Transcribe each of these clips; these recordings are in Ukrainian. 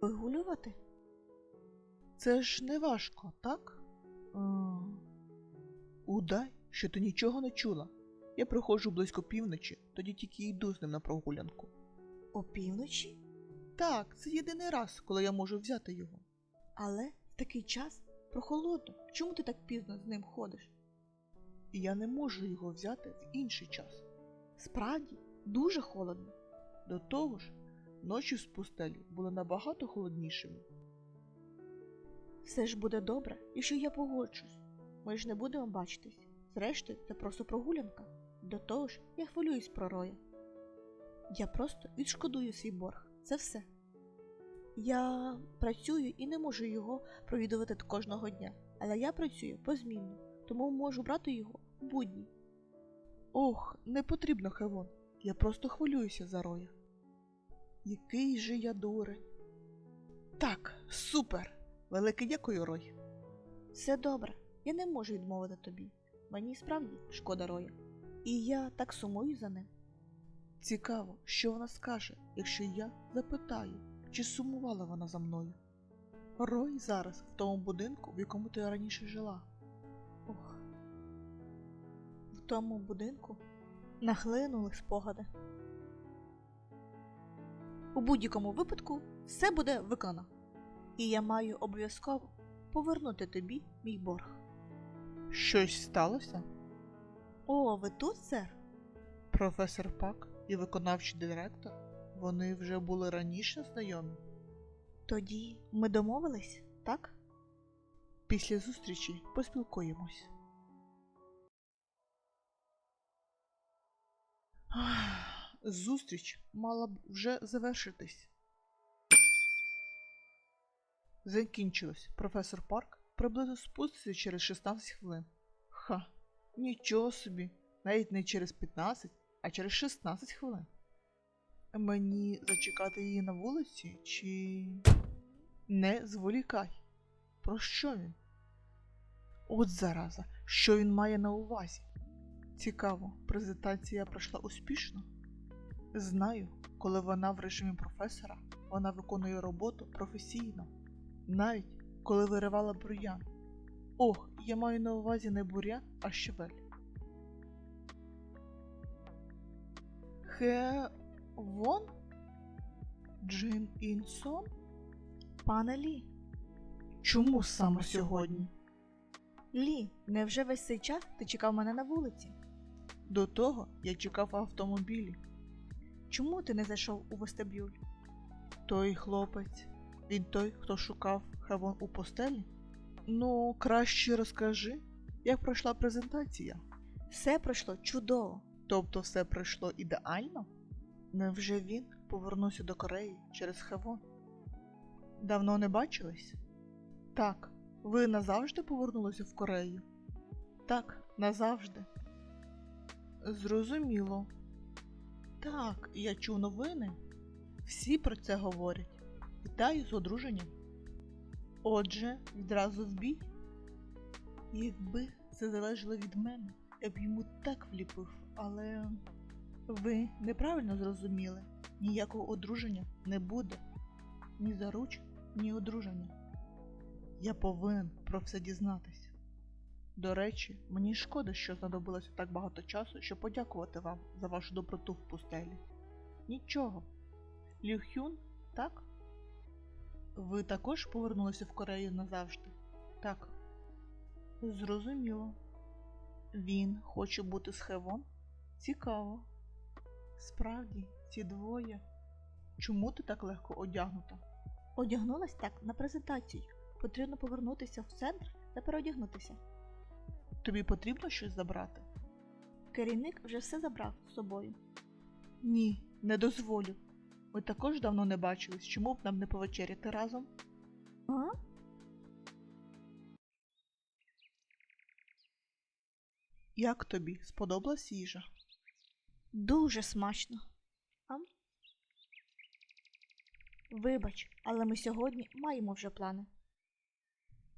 Вигулювати? Це ж не важко, так? А... Удай, що ти нічого не чула. Я приходжу близько півночі, тоді тільки йду з ним на прогулянку. Опівночі? Так, це єдиний раз, коли я можу взяти його. Але в такий час прохолодно. Чому ти так пізно з ним ходиш? І я не можу його взяти в інший час. Справді, дуже холодно. До того ж, ночі в пустелі були набагато холоднішими. Все ж буде добре, якщо я погоджусь. Ми ж не будемо бачитись. Зрештою, це просто прогулянка. До того ж, я хвилююсь про Роя. Я просто відшкодую свій борг. Це все. Я працюю і не можу його провідувати кожного дня, але я працюю позмінно, тому можу брати його в будні. Ох, не потрібно, Хевон. Я просто хвилююся за Роя. Який же я дурень. Так, супер! Велике дякую, Рой. Все добре, я не можу відмовити тобі. Мені справді шкода Роя. І я так сумую за ним. Цікаво, що вона скаже, якщо я запитаю, чи сумувала вона за мною. Рой зараз в тому будинку, в якому ти раніше жила. Ох. В тому будинку нахлинули спогади. У будь-якому випадку все буде виконано. І я маю обов'язково повернути тобі мій борг. Щось сталося? О, ви тут, сер? Професор Пак і виконавчий директор, вони вже були раніше знайомі. Тоді ми домовились, так? Після зустрічі поспілкуємось. Зустріч мала б вже завершитись. Закінчилось. Професор Парк приблизно спуститься через 16 хвилин. Ха, нічого собі, навіть не через 15, а через 16 хвилин. Мені зачекати її на вулиці чи. Не зволікай. Про що він? От зараза, що він має на увазі? Цікаво, презентація пройшла успішно? Знаю, коли вона в режимі професора, вона виконує роботу професійно, навіть коли виривала бур'ян. Ох, я маю на увазі не бур'ян, а щавель. Хе. Вон? Джин Інсон? Пане Лі. Чому саме сьогодні? Лі, невже весь цей час ти чекав мене на вулиці? До того я чекав автомобілі. Чому ти не зайшов у вестибюль? Той хлопець, він той, хто шукав Хевон у постелі? Ну, краще розкажи, як пройшла презентація. Все пройшло чудово. Тобто все пройшло ідеально? Невже він повернувся до Кореї через Хевон? Давно не бачились? Так, ви назавжди повернулися в Корею? Так, назавжди. Зрозуміло. Так, я чув новини. Всі про це говорять. Вітаю з одруженням. Отже, відразу в бій. Якби це залежало від мене, я б йому так вліпив, але ви неправильно зрозуміли. Ніякого одруження не буде. Ні заруч, ні одруження. Я повинен про все дізнатись. До речі, мені шкода, що знадобилося так багато часу, щоб подякувати вам за вашу доброту в пустелі. Нічого. Лю Хюн, так? Ви також повернулися в Корею назавжди? Так. Зрозуміло. Він хоче бути з Хевон? Цікаво. Справді, ці двоє. Чому ти так легко одягнута? Одягнулась так на презентацію. Потрібно повернутися в центр та переодягнутися. Тобі потрібно щось забрати? Керівник вже все забрав з собою. Ні, не дозволю. Ми також давно не бачились, чому б нам не повечеряти разом? А? Як тобі сподобалась їжа? Дуже смачно. Ам? Вибач, але ми сьогодні маємо вже плани.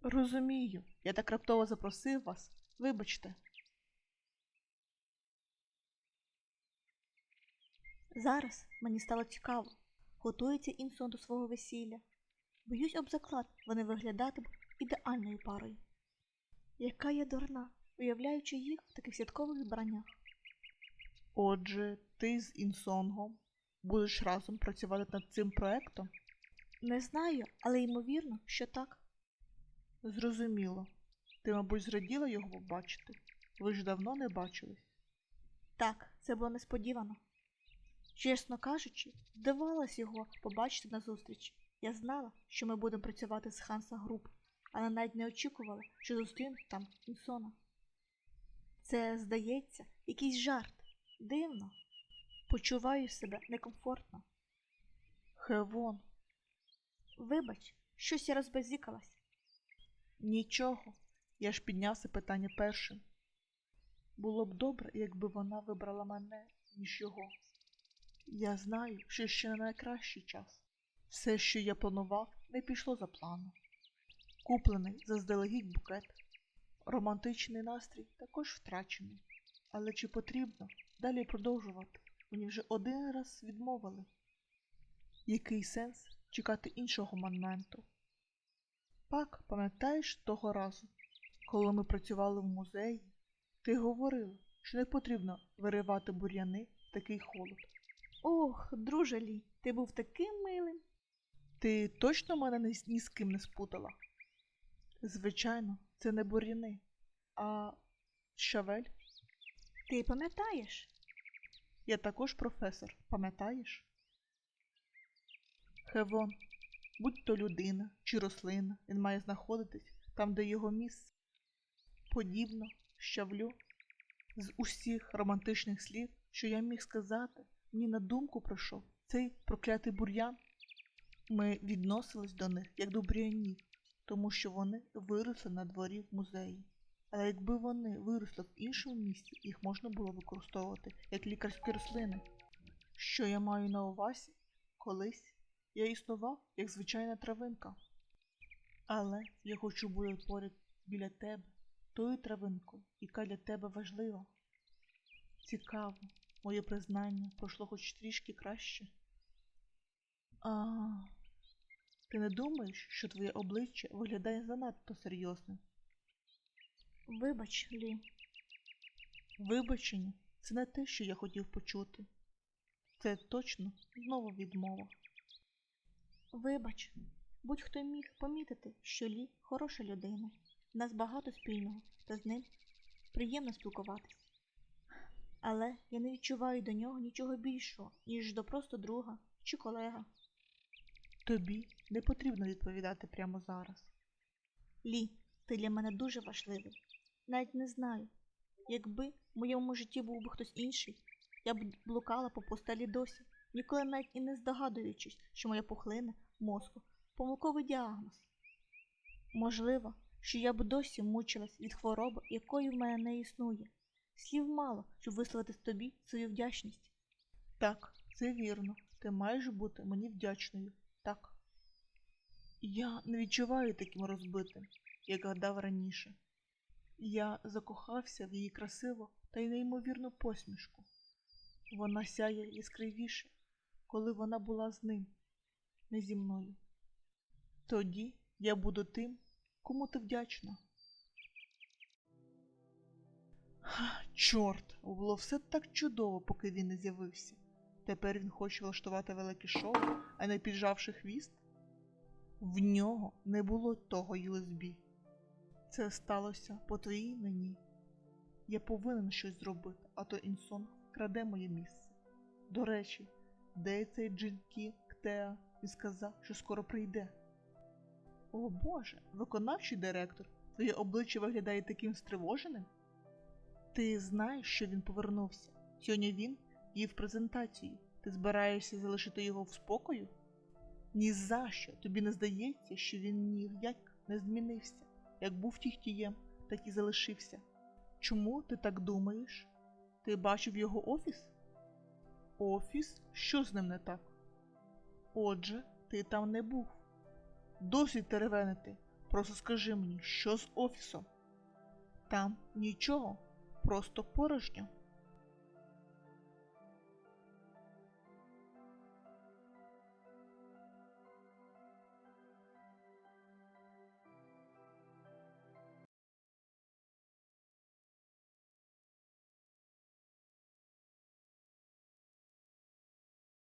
Розумію, я так раптово запросив вас. Вибачте. Зараз мені стало цікаво, готується Інсон до свого весілля. Боюсь об заклад, вони виглядатимуть ідеальною парою. Яка я дурна, уявляючи їх в таких святкових збраннях. Отже, ти з Інсонгом будеш разом працювати над цим проектом? Не знаю, але ймовірно, що так. Зрозуміло. Ти, мабуть, зраділа його побачити. Ви ж давно не бачились. Так, це було несподівано. Чесно кажучи, здавалось його побачити на зустрічі. Я знала, що ми будемо працювати з Ханса Груп, але навіть не очікувала, що зустріну там Інсона. Це, здається, якийсь жарт. Дивно. Почуваю себе некомфортно. Хевон, Вибач, щось я розбазікалась. нічого. Я ж підняв це питання першим. Було б добре, якби вона вибрала мене, ніж його. Я знаю, що ще не найкращий час. Все, що я планував, не пішло за планом. Куплений заздалегідь букет. Романтичний настрій також втрачений. Але чи потрібно далі продовжувати? Мені вже один раз відмовили. Який сенс чекати іншого моменту? Пак, пам'ятаєш того разу, коли ми працювали в музеї, ти говорила, що не потрібно виривати бур'яни в такий холод. Ох, друже Лі, ти був таким милим. Ти точно мене ні, з- ні з ким не спутала? Звичайно, це не бур'яни, а щавель. Ти пам'ятаєш? Я також професор, пам'ятаєш? Хевон, будь то людина чи рослина, він має знаходитись там, де його місце. Подібно щавлю з усіх романтичних слів, що я міг сказати, мені на думку прийшов цей проклятий бур'ян. Ми відносились до них як до бур'янів, тому що вони виросли на дворі в музеї. Але якби вони виросли в іншому місці, їх можна було використовувати як лікарські рослини. Що я маю на увазі? Колись я існував як звичайна травинка. Але я хочу бути поряд біля тебе, тою травинкою, яка для тебе важлива. Цікаво, моє признання пройшло хоч трішки краще. А, ти не думаєш, що твоє обличчя виглядає занадто серйозним? Вибач, Лі. Вибачення це не те, що я хотів почути. Це точно знову відмова. Вибач, будь-хто міг помітити, що Лі хороша людина. В нас багато спільного, та з ним приємно спілкуватись. Але я не відчуваю до нього нічого більшого, ніж до просто друга чи колега. Тобі не потрібно відповідати прямо зараз. Лі, ти для мене дуже важливий. Навіть не знаю. Якби в моєму житті був би хтось інший, я б блукала по пустелі досі, ніколи навіть і не здогадуючись, що моя пухлина мозку помилковий діагноз. Можливо, що я б досі мучилась від хвороби, якої в мене не існує. Слів мало, щоб висловити тобі свою вдячність. Так, це вірно. Ти маєш бути мені вдячною. Так. Я не відчуваю таким розбитим, як гадав раніше. Я закохався в її красиву та й неймовірну посмішку. Вона сяє яскравіше, коли вона була з ним, не зі мною. Тоді я буду тим, кому ти вдячна. Ха, Чорт, було все так чудово, поки він не з'явився. Тепер він хоче влаштувати велике шоу, а не піджавши хвіст? В нього не було того USB. Це сталося по твоїй вині. Я повинен щось зробити, а то Інсон краде моє місце. До речі, де цей Джинкі Ктеа? Він сказав, що скоро прийде. О Боже, виконавчий директор, твоє обличчя виглядає таким стривоженим. Ти знаєш, що він повернувся. Сьогодні він їв презентацію. Ти збираєшся залишити його в спокою? Ні за що. Тобі не здається, що він ніяк не змінився. Як був тіхтієм, так і залишився. Чому ти так думаєш? Ти бачив його офіс? Офіс? Що з ним не так? Отже, ти там не був. Досить теревенити. Просто скажи мені, що з офісом? Там нічого, просто порожньо.